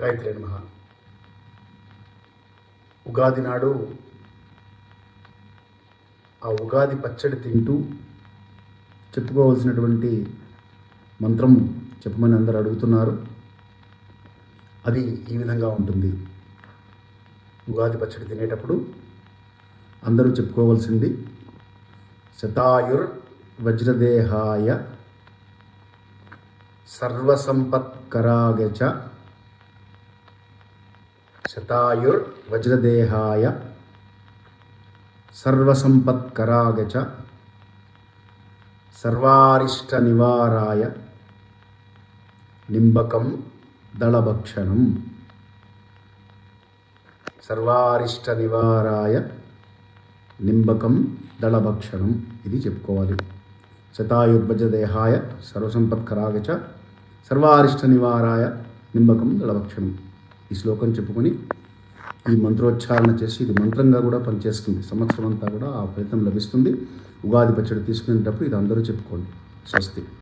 గాయత్రి నమ ఉగాది నాడు ఆ ఉగాది పచ్చడి తింటూ చెప్పుకోవాల్సినటువంటి మంత్రం చెప్పమని అందరు అడుగుతున్నారు. అది ఈ విధంగా ఉంటుంది. ఉగాది పచ్చడి తినేటప్పుడు అందరూ చెప్పుకోవాల్సింది శతాయుర్ వజ్రదేహాయ సర్వసంపత్కరాగచ శతాయుర్ వజ్రదేహాయ సర్వసంపత్కరాగచ సర్వారిష్ట నివారాయ నింబకం దళభక్షణం. సర్వారిష్ట నివారాయ నింబకం దళభక్షణం ఇది చెప్పుకోవాలి. శతాయుర్భజదేహాయ సర్వసంపత్కరాగచ సర్వారిష్ట నివారాయ నింబకం దళభక్షణం. ఈ శ్లోకం చెప్పుకొని ఈ మంత్రోచ్చారణ చేసి ఇది మంత్రంగా కూడా పనిచేస్తుంది. సంవత్సరం అంతా కూడా ఆ ఫలితం లభిస్తుంది. ఉగాది పచ్చడి తీసుకునేటప్పుడు ఇది అందరూ చెప్పుకోండి. స్వస్తి.